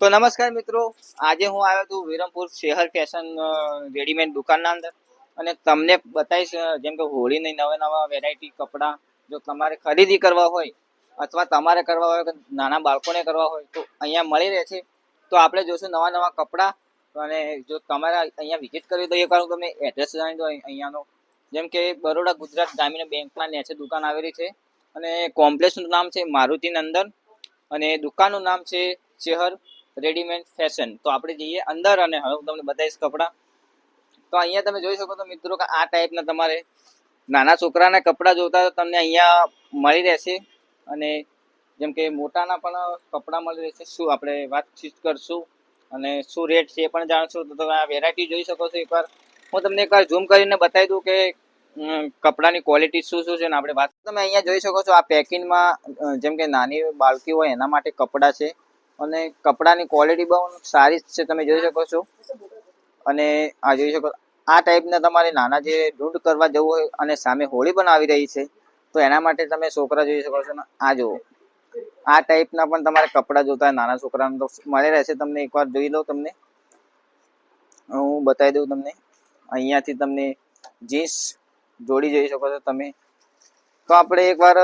તો નમસ્કાર મિત્રો. આજે હું આવ્યો છું વિરમપુર શહેર ફેશન રેડીમેડ દુકાનના અંદર. અને તમને બતાવીશ જેમ કે હોળીની નવા નવા વેરાયટી કપડાં જો તમારે ખરીદી કરવા હોય અથવા તમારે કરવા હોય કે નાના બાળકોને કરવા હોય, તો અહીંયા મળી રહે છે. તો આપણે જોશું નવા નવા કપડાં. અને જો તમારે અહીંયા વિઝિટ કરવી તો એ કારણ તમને એડ્રેસ જણાવી દો અહીંયાનો. જેમ કે બરોડા ગુજરાત ગ્રામીણ બેંકમાં નીચે દુકાન આવેલી છે. અને કોમ્પ્લેક્સનું નામ છે મારુતિ નંદન અને દુકાનનું નામ છે શહેર રેડીમેડ ફેશન તો આપણે જઈએ અંદર અને હવે હું તમને બતાવીશ કપડાં. તો અહીંયા તમે જોઈ શકો છો મિત્રો કે આ ટાઈપના તમારે નાના છોકરાના કપડાં જોતા તો તમને અહીંયા મળી રહેશે. અને જેમ કે મોટાના પણ કપડાં મળી રહેશે. શું આપણે વાતચીત કરશું અને શું રેટ છે એ પણ જાણશું. તો તમે આ વેરાયટી જોઈ શકો છો એકવાર. હું તમને એકવાર ઝૂમ કરીને બતાવી દઉં કે કપડાની ક્વોલિટી શું શું છે ને આપણે વાત તમે અહીંયા જોઈ શકો છો આ પેકિંગમાં જેમ કે નાની બાળકી હોય એના માટે કપડાં છે. અને કપડાની ક્વોલિટી બહુ સારી છે, તમે જોઈ શકો છો. અને આ જોઈ શકો, આ ટાઈપના તમારે નાના જે ઢૂંઢ કરવા જવું હોય અને સામે હોળી પણ આવી રહી છે, તો એના માટે તમે છોકરા જોઈ શકો છો ને, આ જુઓ. આ ટાઈપના પણ તમારે કપડાં જોતા નાના છોકરાને તો મળી રહેશે, તમને એકવાર જોઈ લો તમને. હું બતાવી દઉં તમને. અહીંયાથી તમને જીન્સ જોડી જોઈ શકો છો તમે. તો આપણે એકવાર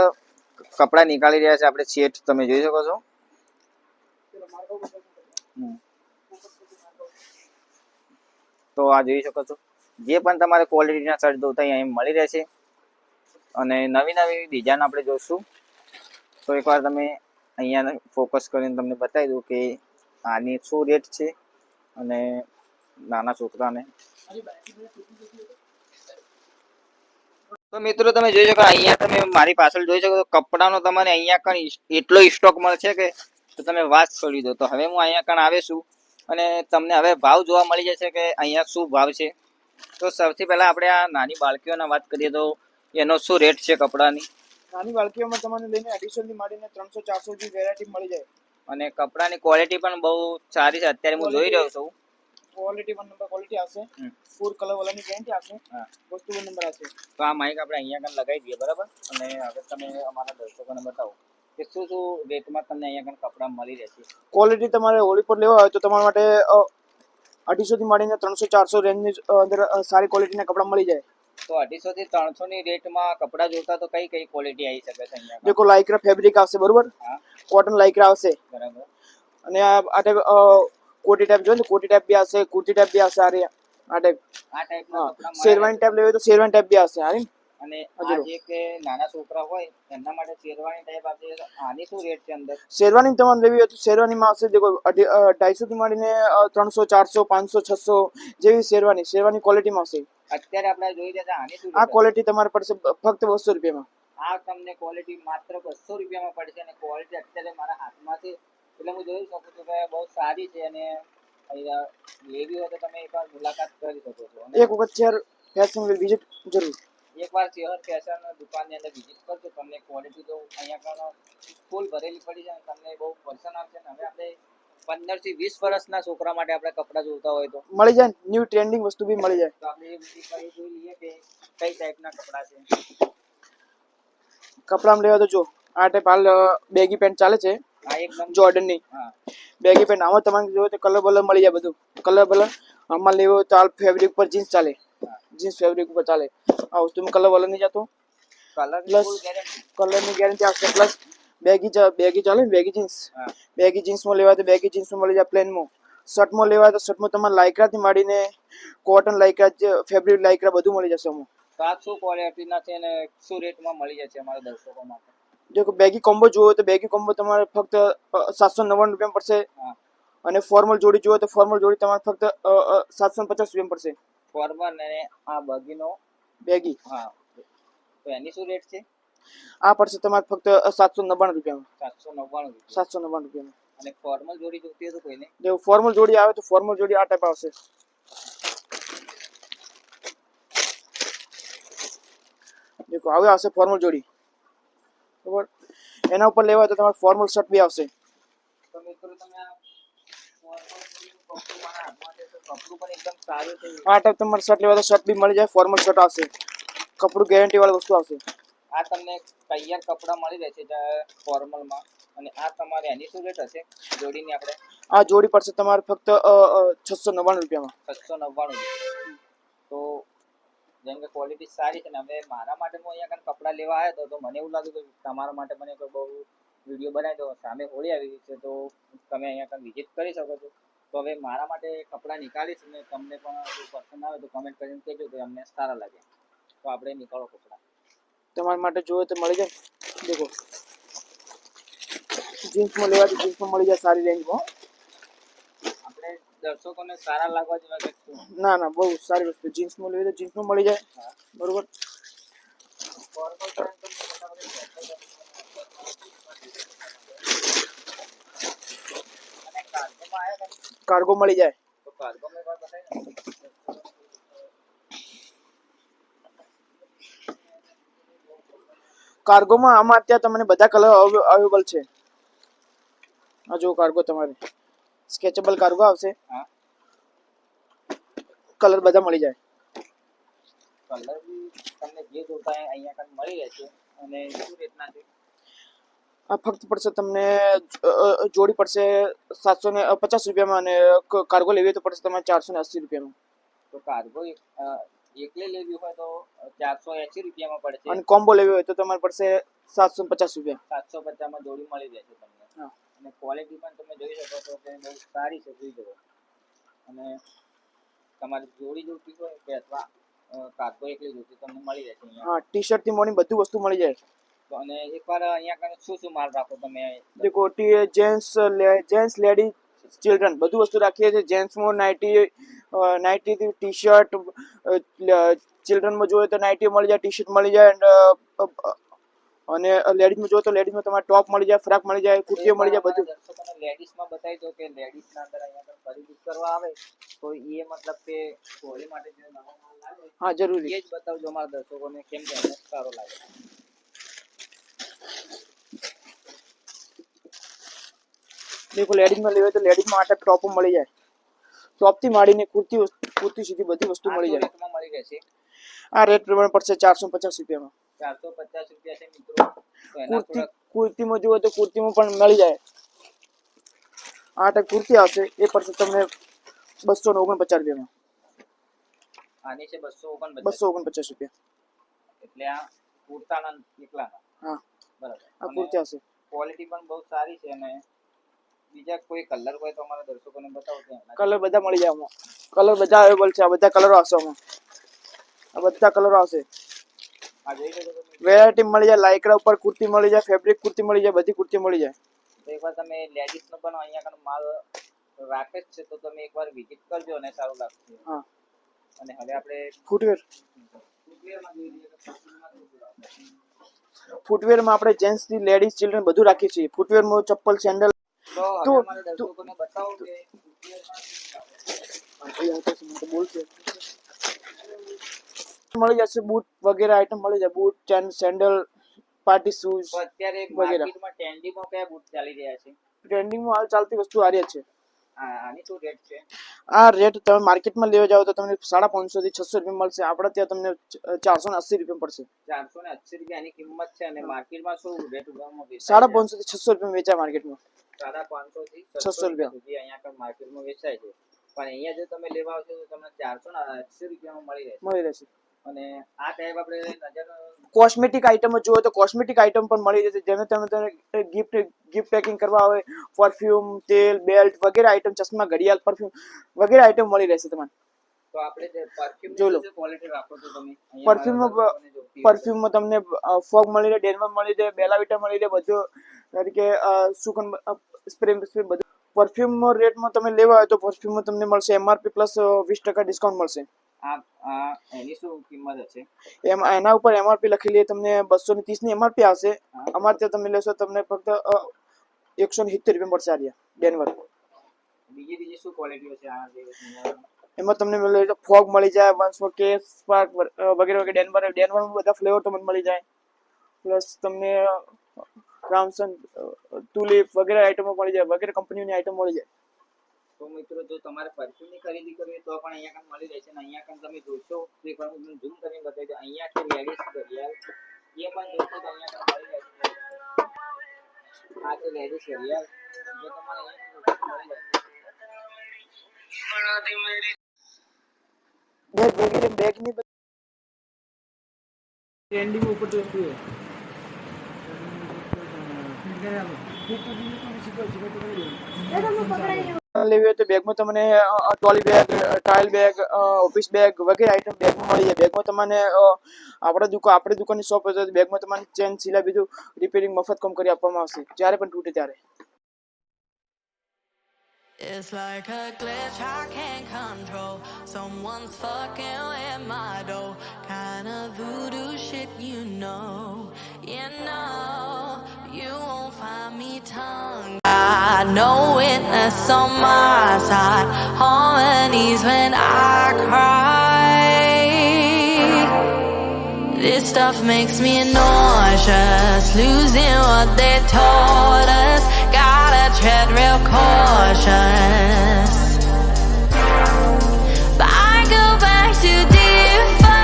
કપડાં નીકાળી રહ્યા છે, આપણે સેટ તમે જોઈ શકો છો. તો આ જોઈ શકો છો. જે પણ તમારે ક્વોલિટીના શર્ટ હોય અહીં મળી રહેશે. અને નવી નવી ડિઝાઇન આપણે જોઈશું તો એકવાર તમે અહીંયા ફોકસ કરીને તમને બતાવી દઉં કે આની શું રેટ છે અને નાના છોકરાને. તો મિત્રો તમે જોઈ શકો, અહીંયા તમે મારી પાછળ જોઈ શકો કપડાનો તમને અહીંયા કણ એટલો સ્ટોક મળશે કે તો તમે વાત છોડી દો. તો હવે હું અહીંયા કણ આવે છું અને તમને હવે ભાવ જોવા મળી જશે કે અહીંયા શું ભાવ છે. તો સૌથી પહેલાં આપણે આ નાની બાળકીઓના વાત કરીએ તો એનો શું રેટ છે કપડાની? નાની બાળકીઓમાં તમને લઈને અઢીસોથી માંડીને ત્રણસો ચારસો જેવી વેરાયટી મળી જાય. અને કપડાની ક્વોલિટી પણ બહુ સારી છે. અત્યારે હું જોઈ રહ્યો છું. ક્વોલિટી વન નંબર ક્વોલિટી આવશે. ફૂડ કલર વાળાની ગેરંટી આવશે હા. વસ્તુ વન નંબર આવશે તો આ માઇક આપણે અહીંયા કણ લગાવી દઈએ બરાબર? અને હવે તમે અમારા દર્શકોને બતાવો. કે શું શું રેટમાં તમને અહીંયા આગળ કપડાં મળી રહેશે? ક્વોલિટી તમારે હોળી પર લેવા હોય તો તમારા માટે અઢીસોથી મળીને માંડીને ત્રણસો ચારસો રેન્જની અંદર સારી ક્વોલિટીના કપડાં મળી જાય. તો અઢીસો થી ત્રણસો ની રેટમાં કપડાં જોતા તો કઈ કઈ ક્વોલિટી આવી શકે છે અહીંયા? દેખો લાઇક્રા ફેબ્રિક આવશે બરોબર? કોટન લાઇક્રા આવશે. બરાબર. અને આ આ ટાઈપ કોટી ટાઈપ જોઈએ ને કોટી ટાઈપ બી આવશે કુર્તી ટાઈપ બી આવશે આ ટાઈપ આ ટાઈપ શેરવાની ટાઈપ લેવી તો શેરવાની ટાઈપ બી આવશે હારી અને આ જે કે નાના છોકરા હોય એમના માટે શેરવાની ટાઈપ આપજે આની શું રેટ છે અંદર? શેરવાની તમારે લેવી હોય તો શેરવાનીમાં આવશે દેખો અઢી ઢાઈસો થી માંડીને ત્રણસો ચારસો પાંચસો છસો જેવી શેરવાની શેરવાની ક્વોલિટીમાં આવશે. અત્યારે આપણે જોઈ રહ્યા આની શું આ ક્વોલિટી તમારે પડશે ફક્ત બસો રૂપિયામાં. આ તમને ક્વોલિટી માત્ર બસો રૂપિયામાં પડશે અને ક્વોલિટી અત્યારે મારા હાથમાં છે. એટલે હું જોઈ શકું છું કે બહુ સારી છે અને લેવી હોય તો તમે એકવાર મુલાકાત કરી શકો છો. એક વખત શેર ફેશન વિઝિટ જરૂર. એકવાર શહેર ફેશન દુકાનની અંદર વિઝિટ કરજો. તમને ક્વોલિટી તો અહીંયા આગળ ફૂલ ભરેલી પડી અને તમને બહુ પસંદ આવશે ને હવે આપણે પંદરથી વીસ વર્ષના છોકરા માટે આપણે કપડાં જોતા હોય તો. મળી જાય ન્યૂ ટ્રેન્ડિંગ વસ્તુ બી મળી જાય. તો આપણે એ બધી જોઈ લઈએ કે કઈ ટાઈપના કપડાં છે. કપડામાં લેવા તો જો આ ટાઈપ હાલ બેગી પેન્ટ ચાલે છે. જોર્ડનની બેગી પેન્ટ આમાં તમારે જોઈએ તો કલર બલર મળી જાય બધું. કલર બલર. આમાં લેવો તો હાલ ફેબ્રિક પર જીન્સ ચાલે. જીન્સ ફેબ્રિક ઉપર ચાલે. આ વસ્તુમાં કલર બલર નહીં જતો. કલર ગેરંટી કલરની ગેરંટી આવશે. પ્લસ બેગી બેગી ચાલે બેગી જીન્સ બેગી જીન્સમાં લેવા તો બેગી જીન્સમાં મળી જાય પ્લેનમાં શર્ટમાં લેવા તો શર્ટમાં તમારે લાઇક્રાથી માંડીને કોટન લાઇક્રા ફેબ્રિક લાઇક્રા બધું મળી જશે અમુક. તો આ શું ક્વોલિટીના છે અને શું રેટમાં મળી જશે અમારા દર્શકો માટે. જો બેગી કોમ્બો જોવો તો બેગી કોમ્બો તમારે ફક્ત સાતસો નવ્વાણું રૂપિયા પડશે. અને ફોર્મલ જોડી જોવો તો ફોર્મલ જોડી તમારે ફક્ત સાતસો પચાસ રૂપિયા પડશે. ફોર્મલ અને આ બગીનો બેગી. હા. તો એની શું રેટ છે? આ પડશે તમારે ફક્ત સાતસો નવ્વાણું રૂપિયામાં. સાતસો નવ્વાણું સાતસો નવ્વાણું રૂપિયામાં. અને ફોર્મલ જોડી જોતી હોય તો કોઈને? જો ફોર્મલ જોડી આવે તો ફોર્મલ જોડી આ ટાઈપ આવશે. દેખો હવે આવશે ફોર્મલ જોડી. બરોબર? એના ઉપર લેવા હોય તો તમારે ફોર્મલ શર્ટ બી આવશે. તો મિત્રો તમે આ formal જોડીનું કપડું પણ એકદમ સારું છે. આ ટાઈપ તમારે શર્ટ લેવા તો શર્ટ બી મળી જાય ફોર્મલ શર્ટ આવશે. કપડું ગેરંટી વાળી વસ્તુ આવશે. આ તમને તૈયાર કપડાં મળી રહેશે ફોર્મલમાં અને આ તમારે એની શું રેટ હશે? જોડીની આપણે? આ જોડી પડશે તમારે ફક્ત છસો નવ્વાણું રૂપિયામાં. છસો નવ્વાણું તો જેમ કે ક્વોલિટી સારી છે ને હવે મારા માટે હું અહીંયા કાંઈ કપડાં લેવા આવ્યો હતો તો મને એવું લાગ્યું કે તમારા માટે મને કોઈ બહુ વીડિયો બનાવી દો સામે હોળી આવી રહી છે તો તમે અહીંયા કાંઈ વિઝિટ કરી શકો છો. તો હવે મારા માટે કપડાં નીકાળીશ ને તમને પણ જો પસંદ આવે તો કમેન્ટ કરીને કહેજો કે અમને સારા લાગે. તો આપણે નીકાળો કપડાં. તમારા માટે જોઈએ તો મળી જાય. દેખો. જીન્સમાં લેવા તો જીન્સમાં મળી જાય સારી રેન્જમાં આપણે દર્શકોને સારા લાગવા જેવા કે શું? ના ના બહુ સારી વસ્તુ. જીન્સમાં લેવી તો જીન્સમાં મળી જાય. હા. બરોબર Corporate brand તો મોટા ભાગે અને કાર્ગોમાં આવ્યા હતા કાર્ગો મળી જાય. કાર્ગોમાં આમાં અત્યારે તમને બધા કલર અવેલેબલ છે. આ જો કાર્ગો તમારે. સ્કેચેબલ કાર્ગો આવશે. કલર બધા મળી જાય. કલર તમને જે જોતા અહીંયા મળી રહેશે. અને શું રીતના છે? ફક્ત પડશે તમને જોડી પડશે સાતસો ને પચાસ રૂપિયામાં અને કાર્ગો લેવી હોય તો પડશે તમારે ચારસો ને અસી રૂપિયામાં. તો કાર્ગો એકલે લેવી હોય તો ચારસો એંસી રૂપિયામાં પડશે. અને કોમ્બો લેવી હોય તો તમારે પડશે સાતસો પચાસ રૂપિયા. સાતસો પચાસમાં જોડી મળી રહેશે તમને. અને ક્વોલિટી પણ તમે જોઈ શકો છો કે બહુ સારી છે જોઈ જુઓ અને તમારી જોડી જોતી હોય કે અથવા કાર્ગો એકલી જોતી તમને મળી રહેશે અહીંયા. હા ટી શર્ટથી મોડી બધું વસ્તુ મળી જાય. તો અને એકવાર અહીંયા કને શું શું માલ રાખો તમે? દેખો ટી જેન્ટ્સ જેન્ટ્સ લેડી ચિલ્ડ્રન બધું વસ્તુ રાખીએ છીએ. જેન્ટ્સમાં નાઇટી નાઇટી ટી શર્ટ ચિલ્ડ્રનમાં જોઈએ તો નાઇટી મળી જાય ટી શર્ટ મળી જાય અને લેડીઝમાં જોઈએ તો લેડીઝમાં તમારે ટોપ મળી જાય ફ્રાક મળી જાય કુર્તીઓ મળી જાય બધું. લેડીઝમાં બતાવી દો કે લેડીઝના અંદર અહીંયા ખરીદી કરવા આવે તો એ મતલબ કે હોળી માટે જે નવો માલ લાવે હા જરૂરી. એ જ બતાવજો અમારા દર્શકોને કેમ કે સારો લાગે દેખો લેડીઝમાં લેવી હોય તો લેડીઝમાં આટા ટોપો મળી જાય ટોપથી માંડીને કુર્તી વસ્તુ- કુર્તી સુધી બધી વસ્તુ આ મળી શું જાય રેટમાં મળી રહેશે આ રેટ પ્રમાણે પડશે ચારસો પચાસ રૂપિયામાં ચારસો પચાસ રૂપિયા છે મિત્રો તો એના કુર્તી થોડાક કુર્તીમાં જુઓ તો કુર્તીમાં પણ મળી જાય આ ટાઈપ કુર્તી આવશે એ પડશે તમને બસો ને ઓગણપચાસ રૂપિયામાં આની છે બસો ઓગણપચાસ બસો ઓગણપચાસ રૂપિયા એટલે આ કુર્તાના એકલાના હા. બરાબર. આ કુર્તી ક્વોલિટી પણ બહુ સારી છે અને બીજા કોઈ કલર હોય તો અમારા દર્શકોને બતાવો કલર બધા મળી જાય કલર બધા અવેલેબલ છે. આ બધા કલરો આવશે આ બધા કલરો આવશે. વેરાયટી મળી જાય. લાઇકરા ઉપર કુર્તી મળી જાય. ફેબ્રિક કુર્તી મળી જાય. બધી કુર્તી મળી જાય. એકવાર તમે લેડીઝનો પણ અહીંયા કણ માલ રાખે જ છે તો તમે એકવાર વિઝિટ કરજો અને સારું લાગશે. હા. અને હવે આપણે ફૂટવેર ફૂટવેરમાં લઈએ તો ફૂટવેરમાં આપણે જેન્ટ્સથી લેડીઝ ચિલ્ડ્રન બધું રાખીએ છીએ. ફૂટવેરમાં ચપ્પલ સેન્ડલ તો મળી જશે બૂટ વગેરે આઈટમ મળી જાય. Boot chain sandal party shoes અત્યારે વગેરે. ટ્રેન્ડિંગમાં કયા બૂટ ચાલી રહ્યા છે? ટ્રેન્ડિંગમાં હાલ ચાલતી વસ્તુ આ રહી છે. આની શું રેટ છે? આ રેટ તમે માર્કેટમાં લેવા જાઓ તો તમને સાડા પાંચસો થી છસો રૂપિયા મળશે. આપણે ત્યાં તમને ચારસો ને અસી રૂપિયા પડશે ચારસો ને અસી રૂપિયા એની કિંમત છે અને માર્કેટમાં શું રેટ સાડા? પાંચસો થી છસો રૂપિયા વેચાય માર્કેટમાં સાડા પાંચસો થી છસો રૂપિયા. રૂપિયા સુધી અહીંયા આગળ માર્કેટમાં વેચાય છે. પણ અહીંયા જો તમે લેવા આવશો તો તમને ચારસો ને અસી રૂપિયામાં મળી રહેશે. મળી રહેશે. અને આ ટાઈપ આપણે નજર કોસ્મેટિક આઇટમ જુઓ તો કોસ્મેટિક આઇટમ પણ મળી જશે. જેને તમે તમે ગિફ્ટ ગિફ્ટ પેકિંગ કરવા હોય પરફ્યુમ તેલ બેલ્ટ વગેરે આઇટમ ચશ્મા ઘડિયાળ પરફ્યુમ વગેરે આઇટમ મળી રહેશે તમને તો આપણે જે પરફ્યુમ જો લો. ક્વોલિટી રાખો છો તમે Perfume માં પરફ્યુમમાં તમને ફોગ મળી રહે ડેનવર મળી રહે બેલાવિટા મળી રહે બધું તરીકે સુગંધ સ્પ્રે સ્પ્રે બધું. પરફ્યુમ રેટમાં તમે લેવા હોય તો પરફ્યુમમાં તમને મળશે એમઆરપી પ્લસ વીસ ટકા ડિસ્કાઉન્ટ મળશે. એની શું કિંમત હશે? એમ એના ઉપર એમઆરપી લખેલી એ તમને બસો ને ત્રીસની એમઆરપી આવશે. અમારે ત્યાં તમે લેશો તમને ફક્ત એકસો ને સિત્તેર રૂપિયા મળશે આર્યા ડેનવર બીજી બીજી શું ક્વોલિટીઓ છે આ એમાં તમને ફોગ મળી જાય વન્સ ફોર કે સ્પાર્ક વગેરે વગેરે ડેનવર ડેનવરમાં બધા ફ્લેવર તમને મળી જાય. પ્લસ તમને રામસન ટુલિપ વગેરે આઇટમો મળી જાય વગેરે કંપનીઓની આઇટમ મળી જાય. તો મિત્રો જો તમારે પરફ્યુમની ખરીદી કરવી હોય તો પણ અહીંયા કામ મળી રહેશે ને અહીંયા કાંઈ તમે જોશો. તો એક વાર હું તમને ઝૂમ કરીને બતાવી દઉં. અહીંયા છે લેડીઝ ઘડિયાળ. એ પણ જોશો તો અહીંયા કાંઈ મળી રહેશે. આ છે લેડીઝ ઘડિયાળ. જો તમારે બેગ વગેરે બેગની ટ્રેન્ડિંગ ઉપર તો વસ્તુ છે લેવી હોય તો બેગમાં તમને trolley bag travel bag office bag વગેરે આઈટમ બેગમાં મળી જાય બેગમાં તમને આપણા દુકાન આપણી દુકાનની શોપ હોય તો બેગમાં તમને ચેન સિલા બીજું રિપેરિંગ મફત કામ કરી આપવામાં આવશે જ્યારે પણ તૂટે ત્યારે It's like a glitch I can't control. Someone's fucking with my dough. Kind of voodoo shit, you know. You know, you won't find me tongue. I know witness on my side. Harmonies when I cry. This stuff makes me nauseous, losing what they taught us. Gotta tread real cautious. But I go back to define.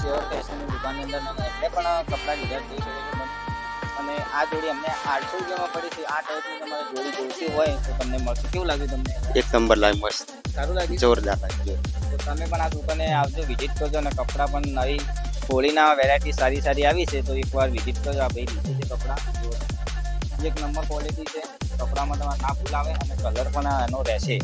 Sure ફેશનની દુકાનની અંદર તમે એમને પણ કપડાં લીધા આ જોડી અમને આઠસો રૂપિયામાં પડી છે. આ ટાઈપની તમારે જોડી જોઈતી હોય તો તમને મળશે. કેવું લાગ્યું તમને? એક નંબર લાગે મસ્ત. સારું લાગ્યું? જોરદાર લાગ્યું. તો તમે પણ આ દુકાને આવજો વિઝિટ કરજો અને કપડાં પણ નવી હોળીના વેરાયટી સારી સારી આવી છે તો એકવાર વિઝિટ કરજો આ ભાઈ લીધું છે કપડાં. એક નંબર ક્વોલિટી છે. કપડામાં તમારે ના ભૂલાવે અને કલર પણ એનો રહેશે.